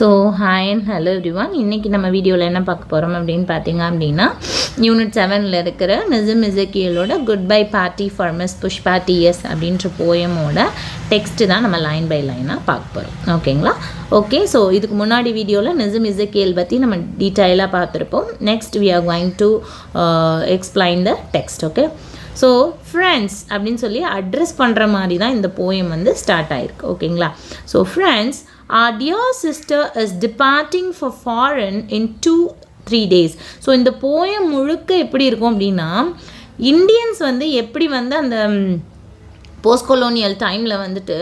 So hi and hello everyone இன்றைக்கி நம்ம வீடியோவில் என்ன பார்க்க போகிறோம் அப்படின்னு பார்த்தீங்க அப்படின்னா யூனிட் செவனில் இருக்கிற Nissim இசக்கியலோட good bye party for miss Pushpa TS அப்படின்ற போயமோட டெக்ஸ்ட்டு தான் நம்ம லைன் பை லைனாக பார்க்க போகிறோம் ஓகேங்களா ஓகே ஸோ இதுக்கு முன்னாடி வீடியோவில் நிஜம் இசக்கியல் பற்றி நம்ம டீட்டெயிலாக பார்த்துருப்போம். Next we are going to explain the text okay so friends அப்படின்னு சொல்லி அட்ரஸ் பண்ணுற மாதிரி தான் இந்த போயம் வந்து ஸ்டார்ட் ஆயிருக்கு. ஓகேங்களா so friends our dear sister is departing for foreign in two three days so இந்த போயம் முழுக்க எப்படி இருக்கும் அப்படின்னா இந்தியன்ஸ் வந்து எப்படி வந்து அந்த போஸ்ட் கொலோனியல் டைமில் வந்துட்டு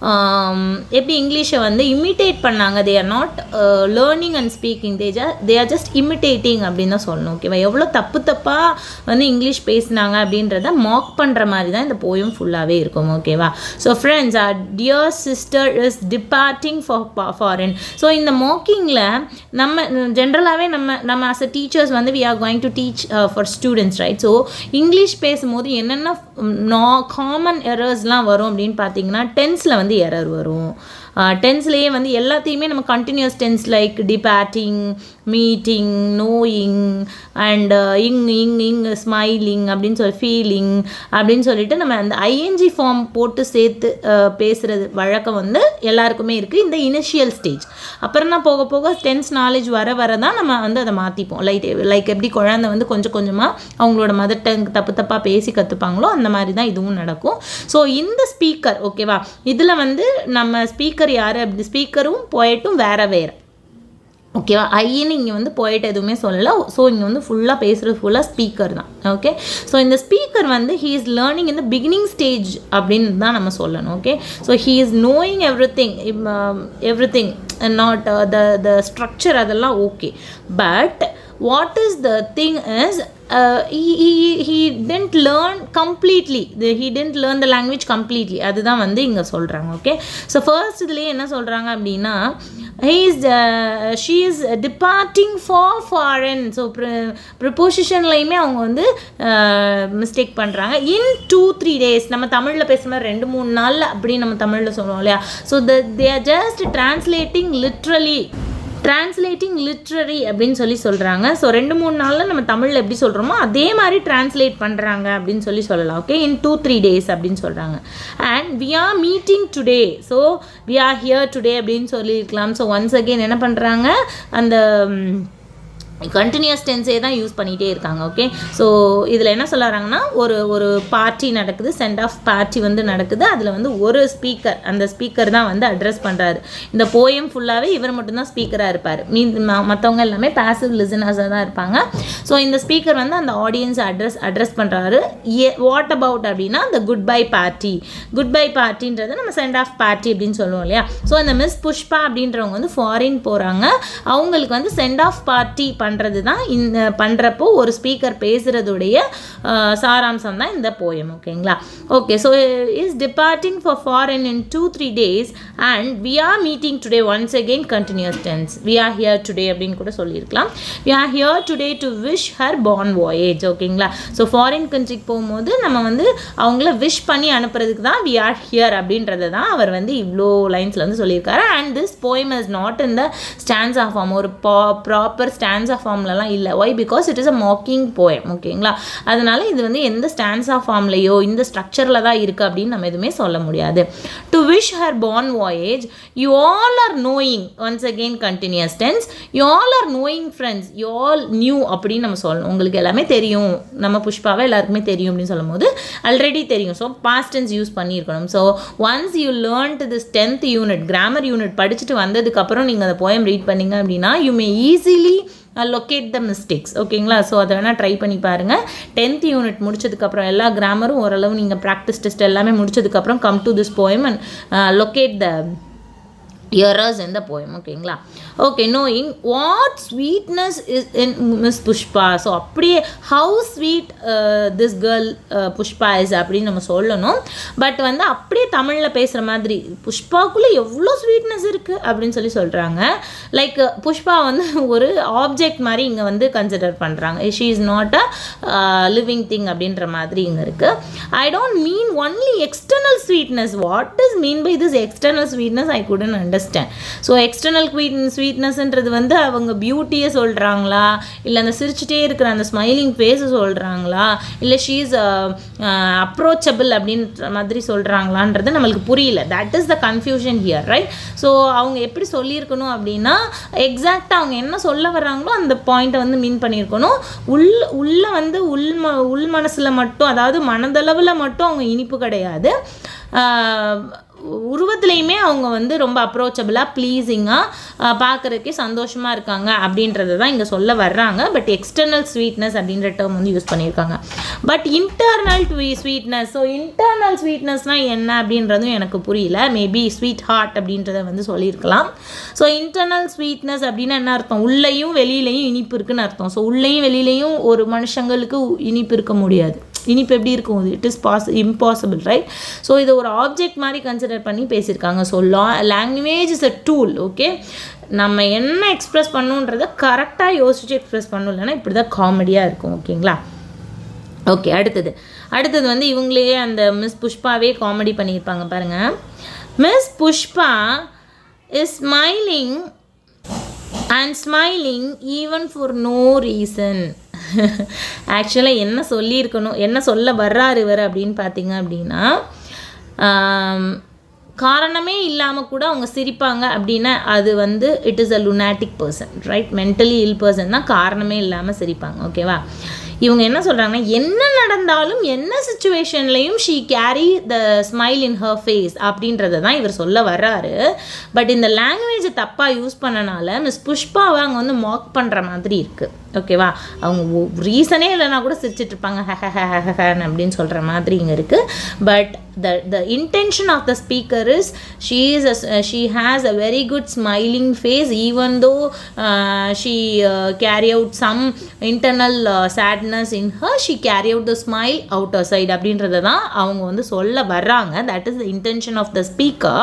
எப்படி இங்கிலீஷை வந்து இமிட்டேட் பண்ணாங்க? They are not learning and speaking they Jha they are just imitating அப்படின்னு தான் சொல்லணும். ஓகேவா எவ்வளோ தப்பு தப்பாக வந்து இங்கிலீஷ் பேசினாங்க அப்படின்றத மாக் பண்ணுற மாதிரி தான் இந்த போயம் ஃபுல்லாகவே இருக்கும். ஓகேவா so friends our dear sister is departing for foreign so இந்த மாக்கிங்கில் நம்ம ஜென்ரலாகவே நம்ம நம்ம அஸ் அ டீச்சர்ஸ் வந்து we are going to teach for students right so English பேசும்போது என்னென்ன நா காமன் எரர்ஸ்லாம் வரும் அப்படின்னு பார்த்தீங்கன்னா டென்ஸில் வந்து எரர் வரும். டென்ஸ்லேயே வந்து எல்லாத்தையுமே நம்ம continuous tense like debating meeting knowing and ing ing ing smiling அப்படின்னு சொல்லி ஃபீலிங் அப்படின்னு சொல்லிட்டு நம்ம அந்த ஐஎன்ஜி ஃபார்ம் போட்டு சேர்த்து பேசுகிறது வழக்கம் வந்து எல்லாருக்குமே இருக்குது இந்த இனிஷியல் ஸ்டேஜ் அப்புறம் தான் போக போக டென்ஸ் நாலேஜ் வர வர தான் நம்ம வந்து அதை மாற்றிப்போம் லைக் லைக் எப்படி குழந்தை வந்து கொஞ்சம் கொஞ்சமாக அவங்களோட மதர் டங் தப்பு தப்பாக பேசி கற்றுப்பாங்களோ அந்த மாதிரி தான் இதுவும் நடக்கும். ஸோ இந்த ஸ்பீக்கர் ஓகேவா இதில் வந்து நம்ம ஸ்பீக்கர் யார் அப்படி ஸ்பீக்கரும் போயிட்டும் வேற வேறு. ஓகேவா? ஐன்னு இங்கே வந்து போயிட்டு எதுவுமே சொல்லலை. ஸோ இங்கே வந்து ஃபுல்லாக பேசுகிறது ஃபுல்லாக ஸ்பீக்கர் தான். ஓகே ஸோ இந்த ஸ்பீக்கர் வந்து ஹீ இஸ் லேர்னிங் இந்த பிகினிங் ஸ்டேஜ் அப்படின்னு தான் நம்ம சொல்லணும். Okay so he is knowing everything everything not the the structure அதெல்லாம் okay but what is the thing is he tend learn completely he tend learn the language completely அதுதான் வந்து இங்கே சொல்கிறாங்க ஓகே ஸோ ஃபர்ஸ்ட் இதுலேயே என்ன சொல்கிறாங்க அப்படின்னா he is uh, she is departing for foreign. So ப்ரிப்போசிஷன்லையுமே அவங்க வந்து மிஸ்டேக் பண்ணுறாங்க இன் டூ த்ரீ டேஸ் நம்ம தமிழில் பேசுகிற மாதிரி ரெண்டு மூணு நாளில் அப்படின்னு நம்ம தமிழில் சொல்லுவோம் இல்லையா? So the they are just translating literally translating literary அப்படின்னு சொல்லி சொல்கிறாங்க ஸோ ரெண்டு மூணு நாளில் நம்ம தமிழில் எப்படி சொல்கிறோமோ அதே மாதிரி டிரான்ஸ்லேட் பண்ணுறாங்க அப்படின்னு சொல்லி சொல்லலாம். Okay in two three days அப்படின்னு சொல்கிறாங்க and we are meeting today so we are here today அப்படின்னு சொல்லியிருக்கலாம். ஸோ ஒன்ஸ் அகெயின் என்ன பண்ணுறாங்க அந்த கண்டினியூஸ் டென்ஸே தான் யூஸ் பண்ணிகிட்டே இருக்காங்க ஓகே ஸோ இதில் என்ன சொல்லுறாங்கன்னா ஒரு ஒரு பார்ட்டி நடக்குது சென்ட் ஆஃப் பார்ட்டி வந்து நடக்குது அதில் வந்து ஒரு ஸ்பீக்கர் அந்த ஸ்பீக்கர் தான் வந்து அட்ரஸ் பண்ணுறாரு இந்த போயம் ஃபுல்லாகவே இவர் மட்டும்தான் ஸ்பீக்கராக இருப்பார். மீ மற்றவங்க எல்லாமே பேசிவ் லிசனர்ஸாக தான் இருப்பாங்க. ஸோ இந்த ஸ்பீக்கர் வந்து அந்த ஆடியன்ஸ் அட்ரஸ் அட்ரஸ் பண்ணுறாரு ஏ வாட் அபவுட் அப்படின்னா அந்த good bye party good bye பார்ட்டின்றது நம்ம சென்ட் ஆஃப் பார்ட்டி அப்படின்னு சொல்லுவோம் இல்லையா? ஸோ அந்த மிஸ் புஷ்பா அப்படின்றவங்க வந்து ஃபாரின் போகிறாங்க அவங்களுக்கு வந்து சென்ட் ஆஃப் பார்ட்டி பண்ணுறது தான் இந்த பண்ணுறப்போ ஒரு ஸ்பீக்கர் பேசுகிறதுடைய சாராம்சம் தான் இந்த போயம் ஓகேங்களா okay so is departing for foreign in two three days and we are meeting today once again continuous tense we are here today அப்படின்னு கூட சொல்லியிருக்கலாம். We are here today to wish her bon voyage ஓகேங்களா so foreign கண்ட்ரிக்கு போகும்போது நம்ம வந்து அவங்கள wish பண்ணி அனுப்புறதுக்கு தான் வி ஆர் ஹியர் அப்படின்றத தான் அவர் வந்து இவ்வளோ லைன்ஸில் வந்து சொல்லியிருக்காரு. And this poem is not in the stanza of form ஒரு ப்ராப்பர் ஸ்டான்ஸ் ஃபார்ம்லலாம் இல்லை. Why because it is a mocking poem ஓகேங்களா அதனால இது வந்து எந்த ஸ்டான்ஸா ஃபார்ம்லையோ இந்த ஸ்ட்ரக்சரில் தான் இருக்குது அப்படின்னு நம்ம எதுவுமே சொல்ல முடியாது. To wish her bon voyage you all are knowing once again continuous tense you all are knowing friends you all knew அப்படின்னு நம்ம சொல்லணும் உங்களுக்கு எல்லாமே தெரியும். நம்ம புஷ்பாவை எல்லாருக்குமே தெரியும் அப்படின்னு சொல்லும்போது ஆல்ரெடி தெரியும். ஸோ பாஸ்ட் டென்ஸ் யூஸ் பண்ணியிருக்கணும். So once you learn this tenth unit grammar unit படிச்சுட்டு வந்ததுக்கப்புறம் நீங்கள் அந்த போயம் ரீட் பண்ணீங்க அப்படின்னா you may easily locate the mistakes ஓகேங்களா ஸோ அதை வேணால் ட்ரை பண்ணி பாருங்கள் டென்த் யூனிட் முடிச்சதுக்கப்புறம் எல்லா கிராமரும் ஓரளவு நீங்கள் ப்ராக்டிஸ் டெஸ்ட் எல்லாமே முடிச்சதுக்கப்புறம் come to this poem and locate the errors in poem ஓகேங்களா okay knowing what sweetness is in miss Pushpa so அப்படியே how sweet this girl Pushpa is அப்படின்னு நம்ம சொல்லணும். பட் வந்து அப்படியே தமிழில் பேசுகிற மாதிரி புஷ்பாக்குள்ளே எவ்வளோ ஸ்வீட்னஸ் இருக்குது அப்படின்னு சொல்லி சொல்கிறாங்க லைக் புஷ்பா வந்து ஒரு ஆப்ஜெக்ட் மாதிரி இங்கே வந்து கன்சிடர் பண்ணுறாங்க she is not a living thing அப்படின்ற மாதிரி இங்கே இருக்குது I don't mean only external sweetness what is mean by this external sweetness I couldn't understand so external sweet sweet ஸ்வீட்னஸ்ன்றது வந்து அவங்க பியூட்டியை சொல்கிறாங்களா இல்லை அந்த சிரிச்சிட்டே இருக்கிற அந்த ஸ்மைலிங் ஃபேஸை சொல்கிறாங்களா இல்லை ஷீ இஸ் அப்ரோச்சபிள் அப்படின்ற மாதிரி சொல்கிறாங்களான்றது நம்மளுக்கு புரியல. That is the confusion here right so அவங்க எப்படி சொல்லியிருக்கணும் அப்படின்னா எக்ஸாக்டாக அவங்க என்ன சொல்ல வர்றாங்களோ அந்த பாயிண்ட்டை வந்து மீன் பண்ணியிருக்கணும். உள் உள்ளே வந்து உள் ம உள் மனசில் மட்டும் அதாவது மனதளவில் மட்டும் அவங்க இனிப்பு கிடையாது. Uh, உருவத்துலேயுமே அவங்க வந்து ரொம்ப அப்ரோச்சபிளாக ப்ளீஸிங்காக பார்க்குறதுக்கே சந்தோஷமாக இருக்காங்க அப்படின்றத தான் இங்கே சொல்ல வர்றாங்க. பட் எக்ஸ்டர்னல் ஸ்வீட்னஸ் அப்படின்ற டேர்ம் வந்து யூஸ் பண்ணியிருக்காங்க. But internal sweetness so internal ஸ்வீட்னஸ்னால் என்ன அப்படின்றதும் எனக்கு புரியல. மேபி ஸ்வீட் ஹார்ட் அப்படின்றத வந்து சொல்லியிருக்கலாம். ஸோ இன்டர்னல் ஸ்வீட்னஸ் அப்படின்னா என்ன அர்த்தம்? உள்ளேயும் வெளியிலையும் இனிப்பு இருக்குன்னு அர்த்தம். ஸோ உள்ளேயும் வெளியிலையும் ஒரு மனுஷங்களுக்கு இனிப்பு இருக்க முடியாது. இனிப்பு எப்படி இருக்கும்? It is pos impossible right so இதை ஒரு ஆப்ஜெக்ட் மாதிரி கன்சிடர் பண்ணி பேசியிருக்காங்க. So la language is a tool okay நம்ம என்ன எக்ஸ்ப்ரெஸ் பண்ணுன்றதை கரெக்டாக யோசிச்சு எக்ஸ்ப்ரெஸ் பண்ணணும் இல்லைன்னா இப்படி தான் காமெடியாக இருக்கும் ஓகேங்களா? ஓகே அடுத்தது. அடுத்தது வந்து இவங்களையே அந்த மிஸ் புஷ்பாவே காமெடி பண்ணியிருப்பாங்க பாருங்கள் miss Pushpa is smiling and smiling even for no reason ஆக்சுவலாக என்ன சொல்லியிருக்கணும் என்ன சொல்ல வர்றாரு இவர் அப்படின்னு பார்த்தீங்க அப்படின்னா காரணமே இல்லாமல் கூட அவங்க சிரிப்பாங்க அப்படின்னா அது வந்து it is a lunatic person right mentally ill person தான் காரணமே இல்லாமல் சிரிப்பாங்க ஓகேவா இவங்க என்ன சொல்கிறாங்கன்னா என்ன நடந்தாலும் என்ன சுச்சுவேஷன்லையும் she carry the smile in her face அப்படின்றத தான் இவர் சொல்ல வர்றாரு. பட் இந்த லாங்குவேஜை தப்பாக யூஸ் பண்ணனால மிஸ் புஷ்பாவை அங்கே வந்து மாக் பண்ணுற மாதிரி இருக்குது ஓகேவா அவங்க ரீசனே இல்லைனா கூட சிரிச்சிட்டு இருப்பாங்க ஹஹஹஹஹன்னு அப்படின்னு சொல்கிற மாதிரி இங்கே இருக்குது but the, the intention of the speaker is she is a, she has a very good smiling face even though uh, she uh, carry out some internal uh, sadness in her she carry out the smile outer side அப்படின்றத தான் அவங்க வந்து சொல்ல வர்றாங்க that is the intention of the speaker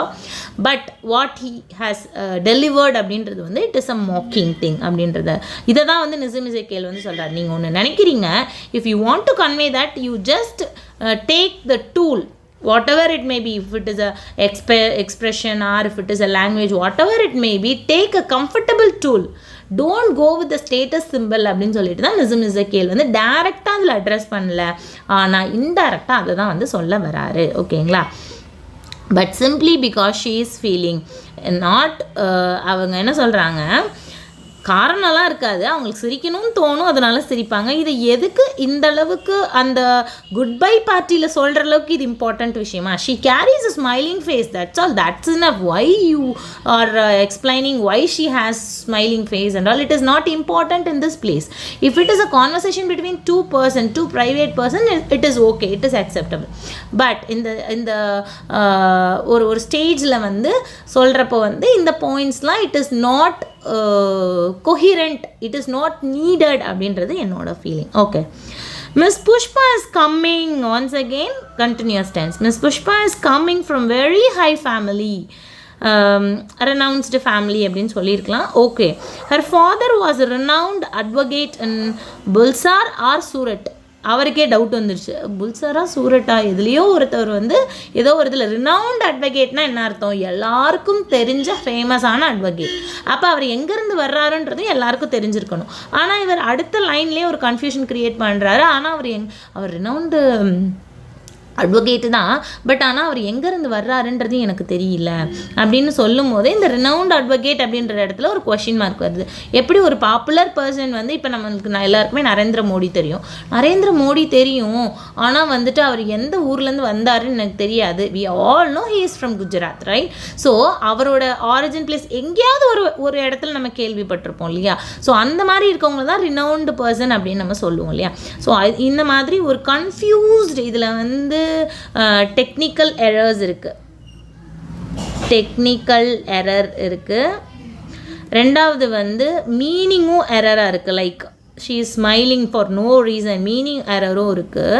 but what he has delivered அப்படின்றது வந்து it is a mocking thing அப்படின்றத இதை தான் வந்து நிசமிசை கேள் வந்து சொல்கிறார் நீங்கள் ஒன்று நினைக்கிறீங்க if you want to convey that you just take the tool whatever it may be if it is a exp- expression or if it is a language whatever it may be take a comfortable tool. Don't go with the status simple அப்படின்னு சொல்லிட்டு தான் நிசம் கேள் வந்து டேரெக்டாக அதில் address பண்ணல. ஆனால் இன்டைரக்டாக அதை தான் வந்து சொல்ல வராரு. ஓகேங்களா? But simply because she is feeling not அவங்க என்ன சொல்கிறாங்க காரணம்லாம் இருக்காது. அவங்களுக்கு சிரிக்கணும்னு தோணும் அதனால சிரிப்பாங்க. இது எதுக்கு இந்த அளவுக்கு அந்த குட் பை பார்ட்டியில் சொல்கிற அளவுக்கு இது இம்பார்ட்டண்ட் விஷயமா? She carries a smiling face that's all that's in a why you are explaining why she has smiling face and all it is not important in this place if it is a conversation between two person two private person it is okay it is acceptable but இந்த இந்த ஒரு ஒரு ஸ்டேஜில் வந்து சொல்கிறப்போ வந்து இந்த பாயிண்ட்ஸ்லாம் it is not coherent it is not needed அப்படின்றது என்னோட feeling okay miss Pushpa is coming once again continues tense miss Pushpa is coming from very high family renounced family அப்படின்னு சொல்லியிருக்கலாம். Okay her father was renowned advocate in Bulsar or Surat அவருக்கே doubt வந்துடுச்சு புல்சரா சூரட்டா எதுலேயோ ஒருத்தர் வந்து ஏதோ ஒரு இதில் ரினவுண்ட் அட்வொகேட்னா என்ன அர்த்தம்? எல்லாருக்கும் தெரிஞ்ச ஃபேமஸான அட்வொகேட் அப்போ அவர் எங்கேருந்து வர்றாருன்றது எல்லாருக்கும் தெரிஞ்சிருக்கணும். ஆனால் இவர் அடுத்த லைன்லேயே ஒரு கன்ஃபியூஷன் க்ரியேட் பண்ணுறாரு ஆனால் அவர் எங் அவர் ரினவுண்டு அட்வொகேட்டு தான் பட் ஆனால் அவர் எங்கேருந்து வர்றாருன்றது எனக்கு தெரியல. அப்படின்னு சொல்லும் போதே இந்த ரினவுண்ட் அட்வொகேட் அப்படின்ற இடத்துல ஒரு கொஷின் மார்க் வருது. எப்படி ஒரு பாப்புலர் பர்சன் வந்து இப்போ நம்மளுக்கு நான் எல்லாருக்குமே நரேந்திர மோடி தெரியும். நரேந்திர மோடி தெரியும். ஆனால் வந்துட்டு அவர் எந்த ஊர்லேருந்து வந்தாருன்னு எனக்கு தெரியாது. We all know he is from Gujarat right so அவரோட ஆரிஜின் பிளேஸ் எங்கேயாவது ஒரு ஒரு இடத்துல நம்ம கேள்விப்பட்டிருப்போம் இல்லையா? ஸோ அந்த மாதிரி இருக்கவங்க தான் ரினவுண்டு பர்சன் அப்படின்னு நம்ம சொல்லுவோம் இல்லையா? ஸோ இந்த மாதிரி ஒரு கன்ஃபியூஸ்டு இதில் வந்து டெக்னிக்கல் எரர்ஸ் இருக்குது டெக்னிக்கல் எரர் இருக்குது ரெண்டாவது வந்து மீனிங்கும் எரராக இருக்குது like she is smiling for no reason meaning எரரும் இருக்குது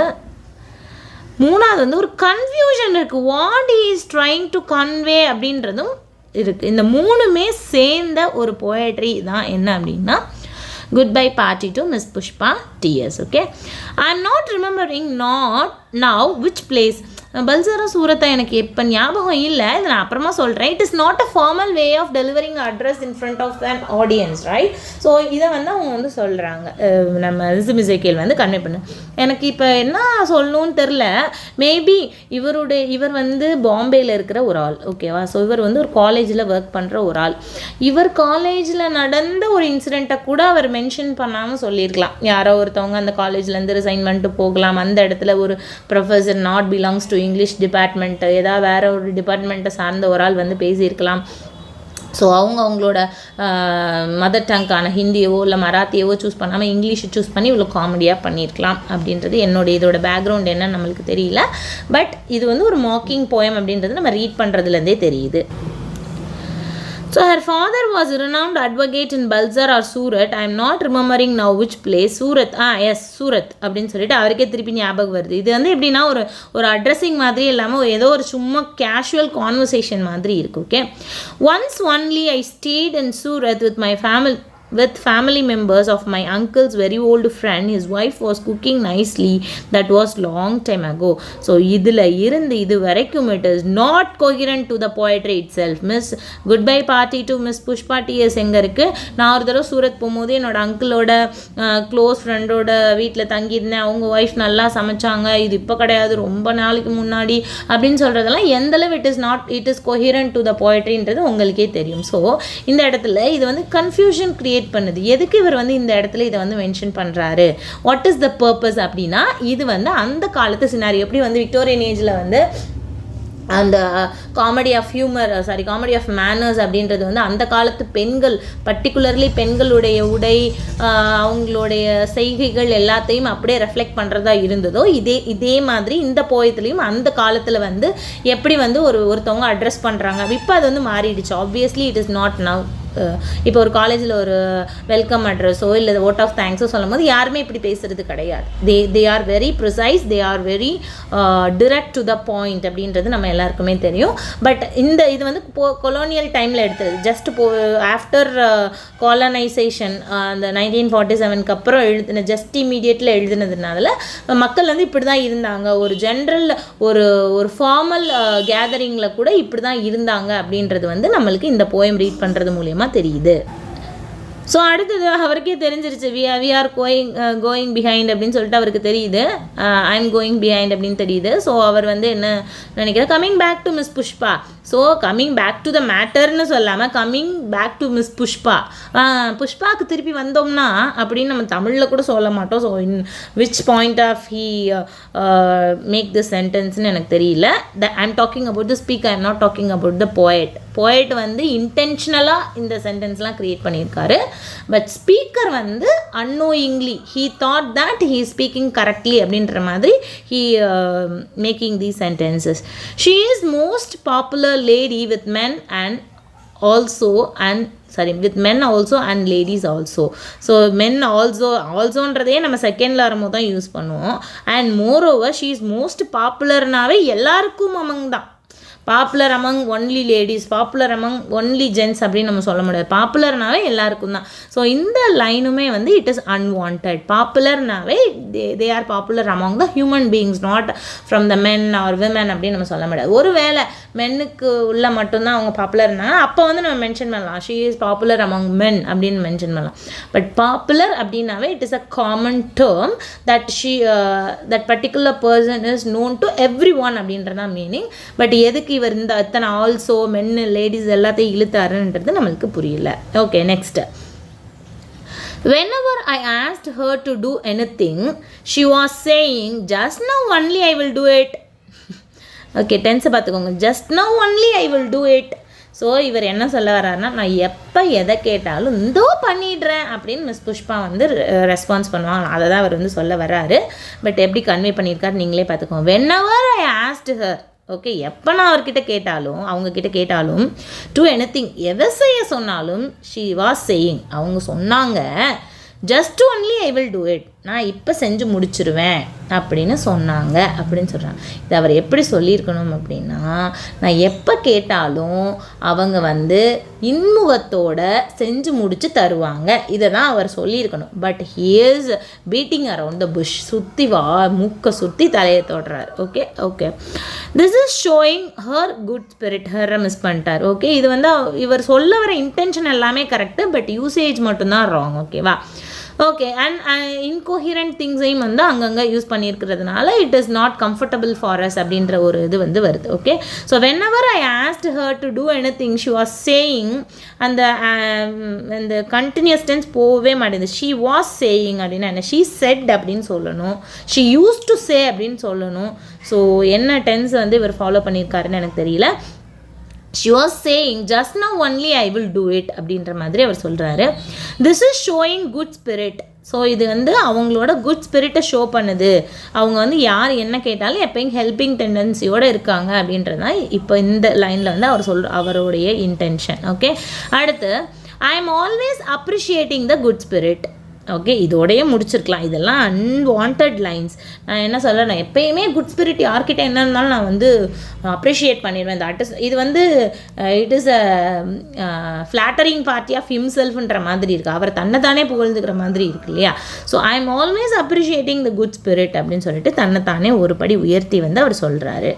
மூணாவது வந்து ஒரு கன்ஃபியூஷன் இருக்குது what is trying to convey அப்படின்றதும் இருக்குது இந்த மூணுமே சேர்ந்த ஒரு போயட்ரி தான். என்ன அப்படின்னா goodbye party to Miss Pushpa T.S. Okay. I am not remembering not now which place place சூரத்தை எனக்கு எப்போ ஞாபகம் இல்லை. இதை நான் அப்புறமா சொல்கிறேன் it is not a formal way of delivering address in front of an audience right so இதை வந்து அவங்க வந்து சொல்கிறாங்க நம்ம ரிசுமிசைக்கேல் வந்து கன்வே பண்ணு. எனக்கு இப்போ என்ன சொல்லணும்னு தெரில மேபி இவருடைய இவர் வந்து பாம்பேயில் இருக்கிற ஒரு ஆள் ஓகேவா ஸோ இவர் வந்து ஒரு காலேஜில் ஒர்க் பண்ணுற ஒரு ஆள். இவர் காலேஜில் நடந்த ஒரு இன்சிடெண்ட்டை கூட அவர் மென்ஷன் பண்ணாமல் சொல்லியிருக்கலாம். யாரோ ஒருத்தவங்க அந்த காலேஜ்லேருந்து ரிசைன் பண்ணிட்டு போகலாம். அந்த இடத்துல ஒரு professor not belongs to English department ஏதாவது வேற ஒரு டிபார்ட்மெண்ட்டை சார்ந்த ஒரு ஆள் வந்து பேசியிருக்கலாம். ஸோ அவங்க அவங்களோட மதர் டங்கான ஹிந்தியவோ இல்லை மராத்தியவோ சூஸ் பண்ணாமல் இங்கிலீஷை சூஸ் பண்ணி இவ்வளோ காமெடியாக பண்ணியிருக்கலாம் அப்படின்றது என்னோட இதோட பேக்ரவுண்ட் என்ன நம்மளுக்கு தெரியல. பட் இது வந்து ஒரு மாக்கிங் போயம் அப்படின்றது நம்ம ரீட் பண்ணுறதுலேருந்தே தெரியுது. So her father was a renowned advocate in Balzar or Surat. I am not remembering now which place. Surat. Ah yes Surat அப்படின்னு சொல்லிட்டு அவருக்கே திருப்பி ஞாபகம் வருது இது வந்து எப்படின்னா ஒரு ஒரு அட்ரஸிங் மாதிரி இல்லாமல் ஏதோ ஒரு சும்மா கேஷுவல் கான்வர்சேஷன் மாதிரி இருக்கு okay once only I stayed in Surat with my family with family members of my uncle's very old friend. His wife was cooking nicely. That was long time ago. So இதில் இருந்து இது வரைக்கும் it is is to the poetry itself miss good bye party to miss Pushpa D S எங்கே இருக்குது நான் ஒரு தடவை சூரத் போகும்போது என்னோட அங்கிளோட க்ளோஸ் ஃப்ரெண்டோட வீட்டில் தங்கியிருந்தேன். அவங்க ஒய்ஃப் நல்லா சமைச்சாங்க. இது இப்போ கிடையாது. ரொம்ப நாளைக்கு முன்னாடி அப்படின்னு சொல்கிறதெல்லாம் எந்தளவு it is not it is coherent to the போய்ட்ரின்றது உங்களுக்கே தெரியும். ஸோ இந்த இடத்துல இது வந்து கன்ஃபியூஷன் கிரியேட் பண்ணுது. எதுக்கு இவர் வந்து இந்த இடத்துல இதை வந்து மென்ஷன் பண்ணுறாரு வாட் இஸ் த பர்பஸ் அப்படின்னா இது வந்து அந்த காலத்து சினாரி எப்படி வந்து விக்டோரியன் ஏஜில் வந்து அந்த comedy of humour sorry comedy of manners அப்படின்றது வந்து அந்த காலத்து பெண்கள் பர்டிகுலர்லி பெண்களுடைய உடை அவங்களுடைய செய்கைகள் எல்லாத்தையும் அப்படியே ரெஃப்ளெக்ட் பண்ணுறதா இருந்ததோ இதே இதே மாதிரி இந்த போயத்துலேயும் அந்த காலத்தில் வந்து எப்படி வந்து ஒரு ஒருத்தவங்க அட்ரஸ் பண்ணுறாங்க இப்போ அது வந்து மாறிடுச்சு. Obviously it is not now இப்போ ஒரு காலேஜில் ஒரு வெல்கம் அட்ரஸோ இல்லை ஓட் ஆஃப் தேங்க்ஸோ சொல்லும் போது யாருமே இப்படி பேசுறது கிடையாது. They they are very precise they are very direct to the point அப்படின்றது நம்ம எல்லாருக்குமே தெரியும். பட் இந்த இது வந்து போ கொலோனியல் டைமில் எடுத்தது. ஜஸ்ட் போ ஆஃப்டர் காலனைசேஷன் அந்த நைன்டீன் ஃபார்ட்டி செவனுக்கு அப்புறம் எழுதின ஜஸ்ட் இமீடியட்டில் எழுதினதுனால மக்கள் வந்து இப்படி தான் இருந்தாங்க. ஒரு ஜென்ரல் ஒரு ஒரு ஃபார்மல் கேதரிங்கில் கூட இப்படி தான் இருந்தாங்க அப்படின்றது வந்து நம்மளுக்கு இந்த போயம் ரீட் பண்ணுறது மூலியமாக தெரியுது ஸோ அடுத்தது அவருக்கே தெரிஞ்சிருச்சு we we are going going behind அப்படின்னு சொல்லிட்டு அவருக்கு தெரியுது. ஐ எம் கோயிங் பிஹைண்ட் அப்படின்னு தெரியுது. ஸோ அவர் வந்து என்ன நினைக்கிறார்? Coming back to miss Pushpa so coming back to the மேட்டர்னு சொல்லாமல் coming back to miss Pushpa புஷ்பாவுக்கு திருப்பி வந்தோம்னா அப்படின்னு நம்ம தமிழில் கூட சொல்ல மாட்டோம். So in which point of he make the சென்டென்ஸ்னு எனக்கு தெரியல. The I am talking about the speak I am not talking about the poet poet வந்து இன்டென்ஷனலாக இந்த சென்டென்ஸ்லாம் க்ரியேட் பண்ணியிருக்காரு. பட் ஸ்பீக்கர் வந்து annoyingly he thought that he speaking correctly அப்படின்ற மாதிரி he making the sentences she is most popular lady with men and also and sorry with men also and ladies also so men also ஆல்சோன்றதே நம்ம செகண்டில் வரும்போது தான் use பண்ணுவோம். And moreover she is most பாப்புலர்னாவே எல்லாருக்கும் among தான். Popular among only ladies popular among only gents அப்படின்னு நம்ம சொல்ல முடியாது. பாப்புலர்னாவே எல்லாருக்கும் தான். ஸோ இந்த லைனுமே வந்து it is unwanted பாப்புலர்னாவே they they are popular among the human beings not from the men or women அப்படின்னு நம்ம சொல்ல முடியாது. ஒரு வேளை மென்னுக்கு உள்ள மட்டும்தான் அவங்க பாப்புலர்னா அப்போ வந்து நம்ம மென்ஷன் பண்ணலாம். She is popular among men அப்படின்னு மென்ஷன் பண்ணலாம். பட் பாப்புலர் அப்படின்னாவே it is a common term that she that particular person is known to everyone அப்படின்றதான் மீனிங் பட் எதுக்கு இவர் இந்த அத்தனை ஆல்சோ மென்னு லேடிஸ் எல்லாத்தையும் இழுத்தாருன்றது நம்மளுக்கு புரியல. Okay next Whenever I asked her to do anything, she was saying, Just now only I will do it. Okay டென்ஸை பார்த்துக்கோங்க. Just no only I will do it so இவர் என்ன சொல்ல வர்றாருன்னா நான் எப்போ எதை கேட்டாலும் இந்தோ பண்ணிடுறேன். அப்படின்னு மிஸ் புஷ்பா வந்து ரெஸ்பான்ஸ் பண்ணுவாங்க அதை தான் அவர் வந்து சொல்ல வர்றாரு. பட் எப்படி கன்வே பண்ணியிருக்காரு நீங்களே பார்த்துக்கோங்க. Whenever I asked her okay எப்போ நான் அவர்கிட்ட கேட்டாலும் அவங்கக்கிட்ட கேட்டாலும் டு எனி திங் எதை செய்ய சொன்னாலும் ஷி வாஸ் செய்யிங் அவங்க சொன்னாங்க just only I will do it நான் இப்போ செஞ்சு முடிச்சிருவேன் அப்படின்னு சொன்னாங்க அப்படின்னு சொல்கிறாங்க இது அவர் எப்படி சொல்லியிருக்கணும் அப்படின்னா நான் எப்போ கேட்டாலும் அவங்க வந்து இன்முகத்தோட செஞ்சு முடித்து தருவாங்க. இதை தான் அவர் சொல்லியிருக்கணும். But here's beating around the bush சுற்றி வா மூக்கை சுற்றி தலையை தொடுறார். Okay okay this is showing her good spirit ஹரை miss பண்ணிட்டார். ஓகே இது வந்து இவர் சொல்ல வர இன்டென்ஷன் எல்லாமே கரெக்டு பட் யூசேஜ் மட்டும்தான் ராங் ஓகேவா ஓகே அண்ட் இன்கோஹிரண்ட் திங்ஸையும் வந்து அங்கங்கே use பண்ணியிருக்கிறதுனால it is not comfortable for us அப்படின்ற ஒரு இது வந்து வருது okay so whenever I asked her to do any thing she was saying அந்த um, அந்த கண்டினியூஸ் டென்ஸ் போகவே மாட்டேங்குது. ஷீ வாஸ் சேயிங் அப்படின்னா என்ன? ஷீ செட் அப்படின்னு சொல்லணும். ஷீ யூஸ் டு சே அப்படின்னு சொல்லணும். ஸோ என்ன டென்ஸ் வந்து இவர் ஃபாலோ பண்ணியிருக்காருன்னு எனக்கு தெரியல. She was saying just no only I will do it அப்படின்ற மாதிரி அவர் சொல்கிறாரு this is showing good spirit so இது வந்து அவங்களோட குட் ஸ்பிரிட்டை ஷோ பண்ணுது. அவங்க வந்து யார் என்ன கேட்டாலும் எப்பயும் ஹெல்பிங் டெண்டன்சியோடு இருக்காங்க அப்படின்றது தான் இப்போ இந்த லைனில் வந்து அவர் சொல் அவருடைய இன்டென்ஷன் ஓகே அடுத்து I am always appreciating the good spirit okay இதோடையே முடிச்சிருக்கலாம். இதெல்லாம் அன்வான்ட் லைன்ஸ் நான் என்ன சொல்கிறேன் நான் எப்பயுமே குட் ஸ்பிரிட் யார்கிட்ட என்ன இருந்தாலும் நான் வந்து uh, அப்ரிஷியேட் பண்ணிடுவேன். இந்த இஸ் இது வந்து it is a flattering party of ஹிம்செல்ஃப்ன்ற மாதிரி இருக்குது அவர் தன்னை தானே புகழ்ந்துக்கிற மாதிரி இருக்கு இல்லையா? So I am always appreciating the good spirit அப்படின்னு சொல்லிட்டு தன்னைத்தானே ஒரு படி உயர்த்தி வந்து அவர் சொல்கிறாரு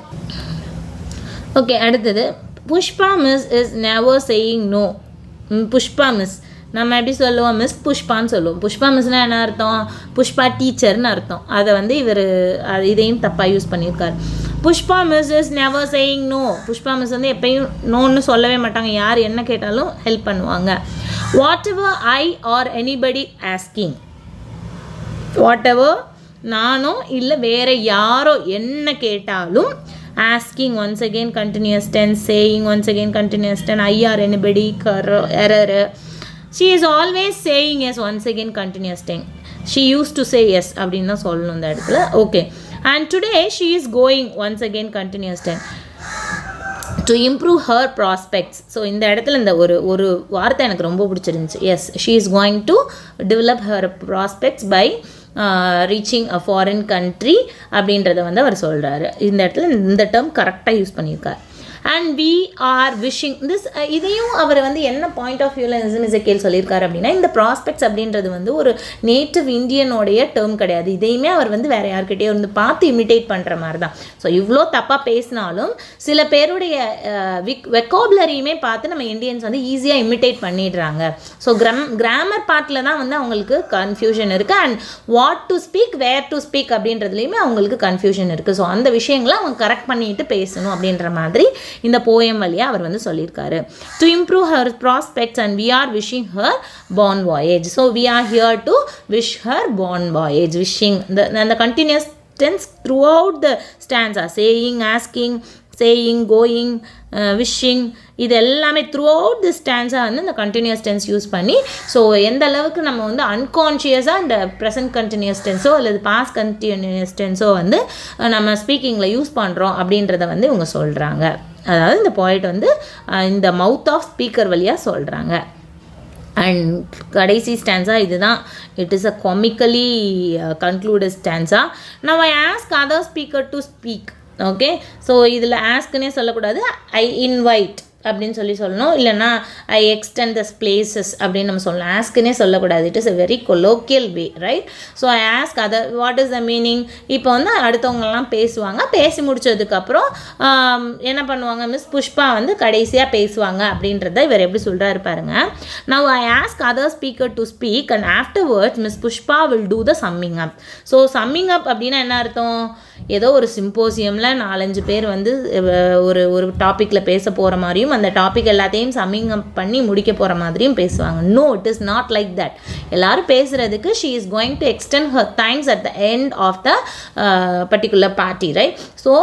ஓகே அடுத்தது Pushpa miss is never saying no Pushpa miss நம்ம எப்படி சொல்லுவோம் மிஸ் புஷ்பான்னு சொல்லுவோம். புஷ்பா மிஸ்னால் என்ன அர்த்தம்? புஷ்பா டீச்சர்னு அர்த்தம். அதை வந்து இவர் இதையும் தப்பாக யூஸ் பண்ணியிருக்காரு. Pushpa miss is never saying no Pushpa miss வந்து எப்பயும் நோன்னு சொல்லவே மாட்டாங்க. யார் என்ன கேட்டாலும் ஹெல்ப் பண்ணுவாங்க. Whatever I or anybody asking whatever நானோ இல்லை வேறு யாரோ என்ன கேட்டாலும் asking once again continuous tense saying once again continuous tense I or anybody Ghar error she is always saying yes once again continuous time she use to say yes அப்படின்னு தான் சொல்லணும் இந்த இடத்துல. Okay and today she is going once again continuous time to improve her prospects so இந்த இடத்துல இந்த ஒரு ஒரு வார்த்தை எனக்கு ரொம்ப பிடிச்சிருந்துச்சு. Yes she is going to develop her prospects by reaching a foreign country அப்படின்றத வந்து அவர் சொல்கிறாரு இந்த இடத்துல இந்த டேர்ம் கரெக்டாக யூஸ் பண்ணியிருக்கார். And we are wishing this இதையும் அவர் வந்து என்ன பாயிண்ட் ஆஃப் வியூவில் இசைக்கேல் சொல்லியிருக்காரு அப்படின்னா இந்த ப்ராஸ்பெக்ட்ஸ் அப்படின்றது வந்து ஒரு நேட்டிவ் இந்தியனுடைய டேர்ம் கிடையாது. இதையுமே அவர் வந்து வேறு யார்கிட்டயோ வந்து பார்த்து இமிட்டேட் பண்ணுற மாதிரி தான் ஸோ இவ்வளோ தப்பாக பேசினாலும் சில பேருடைய விக் வெக்காபுலரியுமே பார்த்து நம்ம இந்தியன்ஸ் வந்து ஈஸியாக இமிட்டேட் பண்ணிடுறாங்க. ஸோ கிரம் கிராமர் பார்ட்டில் தான் வந்து அவங்களுக்கு கன்ஃபியூஷன் இருக்குது and what to speak where to speak அப்படின்றதுலையுமே அவங்களுக்கு கன்ஃபியூஷன் இருக்குது ஸோ அந்த விஷயங்களை அவங்க கரெக்ட் பண்ணிட்டு பேசணும் அப்படின்ற மாதிரி இந்த போயம் வழியாக அவர் வந்து சொல்லியிருக்காரு. To improve her prospects and we are wishing her born voyage so we are here to wish her born voyage wishing இந்த அந்த continuous tense throughout the stanzas are saying asking saying going wishing இது எல்லாமே throughout the ஸ்டான்ஸாக வந்து இந்த continuous tense use பண்ணி so எந்த அளவுக்கு நம்ம வந்து அன்கான்ஷியஸாக இந்த ப்ரெசன்ட் கண்டினியூஸ் டென்ஸோ அல்லது பாஸ்ட் கண்டினியூஸ் டென்ஸோ வந்து நம்ம ஸ்பீக்கிங்கில் யூஸ் பண்ணுறோம் அப்படின்றத வந்து இவங்க சொல்கிறாங்க அதாவது இந்த பாயிண்ட் வந்து இந்த மவுத் ஆஃப் ஸ்பீக்கர் வழியாக சொல்கிறாங்க அண்ட் கடைசி ஸ்டான்ஸா இதுதான். It is a comically concluded stanza நம்ம I ask other speaker to speak okay so இதில் ஆஸ்க்குன்னே சொல்லக்கூடாது. ஐ இன்வைட் அப்படின்னு சொல்லி சொல்லணும். இல்லைன்னா ஐ எக்ஸ்டெண்ட் தஸ் பிளேசஸ் அப்படின்னு நம்ம சொல்லணும் ஆஸ்க்குன்னே சொல்லக்கூடாது. It is a very colloquial way right so I ask other what is the meaning இப்போ வந்து அடுத்தவங்கலாம் பேசுவாங்க. பேசி முடிச்சதுக்கப்புறம் என்ன பண்ணுவாங்க? மிஸ் புஷ்பா வந்து கடைசியாக பேசுவாங்க அப்படின்றத இவர் எப்படி சொல்கிறாரு பாருங்க. Now I ask other speaker to speak and afterwards miss Pushpa will do the summing up so summing up அப்படின்னா என்ன அர்த்தம்? ஏதோ ஒரு சிம்போசியமில் நாலஞ்சு பேர் வந்து ஒரு ஒரு டாப்பிக்கில் பேச போகிற மாதிரியும் அந்த டாபிக் எல்லாத்தையும் சம்மிங் அப் பண்ணி முடிக்க போகிற மாதிரியும் பேசுவாங்க. No it is not like that எல்லாரும் பேசுகிறதுக்கு she is going to extend her thanks at the end of the particular party right so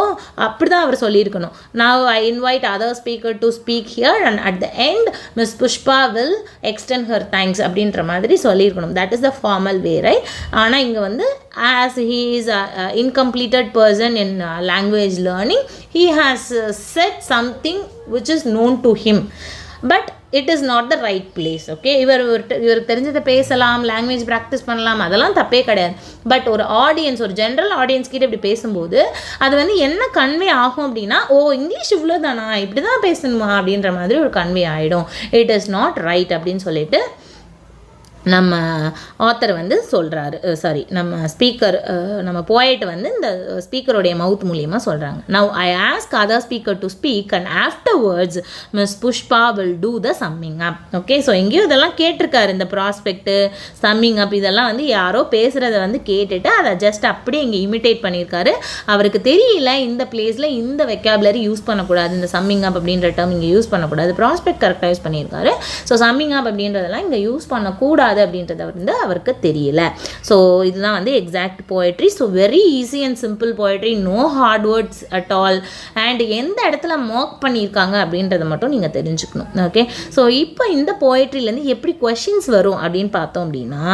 அப்படி தான் அவர் சொல்லியிருக்கணும். நான் I invite other speaker to speak here and at the end miss Pushpa will extend her thanks அப்படின்ற மாதிரி சொல்லியிருக்கணும். That is the formal way right ஆனால் இங்கே வந்து as he is incompleted person in language learning he has said something which is known to him but it is not the right place okay இவர் இவர் இவருக்கு தெரிஞ்சதை பேசலாம் language practice பண்ணலாம் அதெல்லாம் தப்பே கிடையாது. பட் ஒரு ஆடியன்ஸ் ஒரு ஜென்ரல் ஆடியன்ஸ் கிட்ட இப்படி பேசும்போது அது வந்து என்ன கன்வே ஆகும் அப்படின்னா ஓ இங்கிலீஷ் இவ்வளோ தானா இப்படி தான் பேசணுமா? அப்படின்ற மாதிரி ஒரு கன்வே ஆகிடும் இட் இஸ் நாட் ரைட் அப்படின்னு சொல்லிட்டு நம்ம ஆத்தர் வந்து சொல்கிறாரு சாரி நம்ம ஸ்பீக்கர் நம்ம போயட் வந்து இந்த ஸ்பீக்கருடைய மவுத் மூலியமாக சொல்கிறாங்க now I ask other speaker to speak and afterwards miss Pushpa will do the summing up okay so எங்கேயும் இதெல்லாம் கேட்டிருக்காரு இந்த ப்ராஸ்பெக்ட்டு சம்மிங் அப் இதெல்லாம் வந்து யாரோ பேசுகிறத வந்து கேட்டுட்டு அதை ஜஸ்ட் அப்படியே இங்கே இமிட்டேட் பண்ணியிருக்காரு. அவருக்கு தெரியல இந்த பிளேஸில் இந்த வெக்காபுலரி யூஸ் பண்ணக்கூடாது இந்த சம்மிங் அப் அப்படின்ற டேர்ம் இங்கே யூஸ் பண்ணக்கூடாது. ப்ராஸ்பெக்ட் கரெக்டாக யூஸ் பண்ணியிருக்காரு. ஸோ சம்மிங் அப் அப்படின்றதெல்லாம் இங்கே யூஸ் பண்ணக்கூடாது. அப்படின்றது வந்து அவருக்கு தெரியல. ஸோ இதுதான் வந்து exact poetry so very easy and simple poetry no hard words at all and எந்த இடத்துல மார்க் பண்ணியிருக்காங்க அப்படின்றத மட்டும் நீங்கள் தெரிஞ்சுக்கணும். ஓகே ஸோ இப்போ இந்த போயட்ரிலேருந்து எப்படி கொஷின்ஸ் வரும் அப்படின்னு பார்த்தோம் அப்படின்னா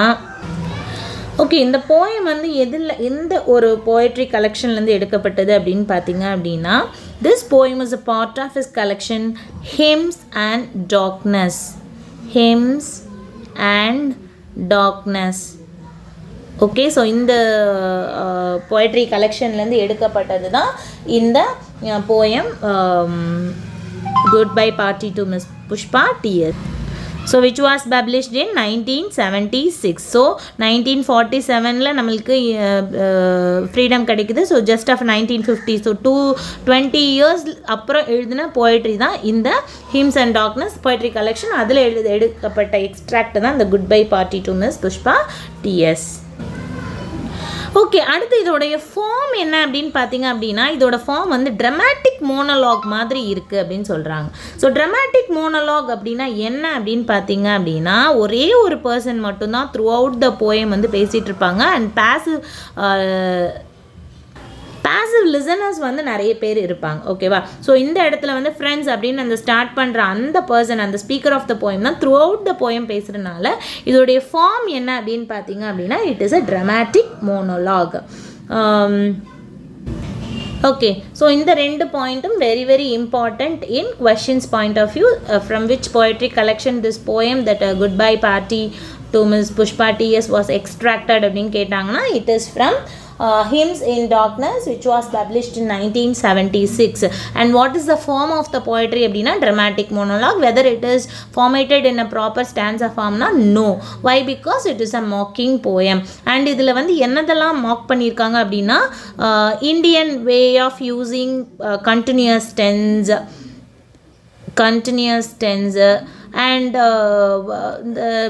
ஓகே இந்த போயம் வந்து எதில் எந்த ஒரு போயட்ரி கலெக்ஷன்லேருந்து எடுக்கப்பட்டது அப்படின்னு பார்த்தீங்க அப்படின்னா this poem is a part of is collection hymns and darkness hymns and darkness okay so இந்த போய்ட்ரி கலெக்ஷன்லேருந்து எடுக்கப்பட்டது தான் இந்த poem goodbye party to miss Pushpa TS so which was published in nineteen seventy six so nineteen forty செவனில் நம்மளுக்கு freedom கிடைக்குது. So just of nineteen fifty so two twenty years அப்புறம் எழுதின போய்ட்ரி தான் இந்த hymns and darkness poetry collection அதில் எழுது எடுக்கப்பட்ட எக்ஸ்ட்ராக்ட் தான் இந்த goodbye party to miss Pushpa TS okay அடுத்து இதோடைய ஃபார்ம் என்ன அப்படின்னு பார்த்தீங்க அப்படின்னா இதோட ஃபார்ம் வந்து ட்ரமாட்டிக் மோனலாக் மாதிரி இருக்குது அப்படின்னு சொல்கிறாங்க ஸோ ட்ரமாட்டிக் மோனலாக் அப்படின்னா என்ன அப்படின்னு பார்த்தீங்க அப்படின்னா ஒரே ஒரு பர்சன் மட்டும்தான் த்ரூ அவுட் த போயம் வந்து பேசிகிட்டு இருப்பாங்க. அண்ட் பேசிவ் பேசிவ் லிசனர்ஸ் வந்து நிறைய பேர் இருப்பாங்க ஓகேவா ஸோ இந்த இடத்துல வந்து ஃப்ரெண்ட்ஸ் அப்படின்னு அந்த ஸ்டார்ட் பண்ணுற அந்த பர்சன் அந்த ஸ்பீக்கர் ஆஃப் த போயம் தான் த்ரூ அவுட் த போயம் பேசுகிறனால இதோடைய ஃபார்ம் என்ன அப்படின்னு பார்த்தீங்க அப்படின்னா it is a dramatic monologue okay so இந்த ரெண்டு பாயிண்ட்டும் very very important in questions point of view from which poetry collection this poem that good bye party to miss Pushpa TS was extracted அப்படின்னு கேட்டாங்கன்னா it is from uh, hymns in darkness which was published in 1976 and what is the form of the poetry அப்படின்னா dramatic monologue whether it is formatted in a proper stanza formனா no why because it is a mocking poem and இதில் வந்து என்னதெல்லாம் mark பண்ணியிருக்காங்க அப்படின்னா Indian way of using continuous tense continuous tense and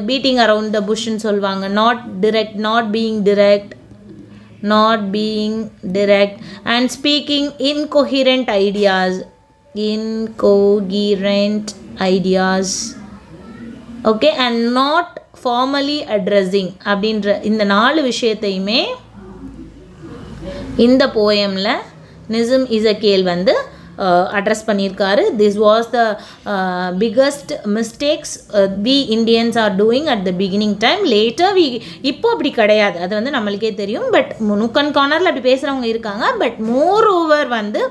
beating around the புஷ்ன்னு சொல்லுவாங்க not direct not being direct not being direct and speaking incoherent ideas incoherent ideas okay and not formally addressing அப்படின்ற இந்த நாலு விஷயத்தையுமே இந்த போயமில் நிசம் இசக்கேல் வந்து Uh, address பண்ணியிருக்காரு. This was the biggest mistakes we Indians are doing at the beginning time later we இப்போ அப்படி கிடையாது. அது வந்து நம்மளுக்கே தெரியும். பட் நுக்கன் கார்னரில் அப்படி பேசுகிறவங்க இருக்காங்க. பட் மோர் ஓவர் வந்து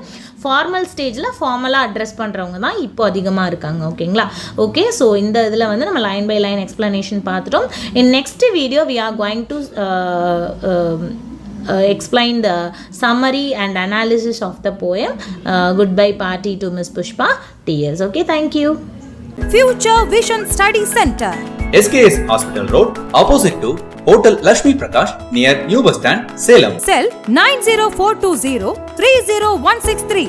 ஃபார்மல் ஸ்டேஜில் ஃபார்மலாக அட்ரஸ் பண்ணுறவங்க தான் இப்போ அதிகமாக இருக்காங்க. ஓகேங்களா? ஓகே ஸோ இந்த இதில் வந்து நம்ம லைன் பை லைன் எக்ஸ்ப்ளனேஷன் பார்த்துட்டோம். In next video we are going to uh, explain the summary and analysis of the poem uh, Goodbye Party to Miss Pushpa TS. Okay, thank you. Future Vision Study Center. SKS Hospital Road, opposite to Hotel Lakshmi Prakash, near New Bus Stand, Salem. Cell 90420 30163.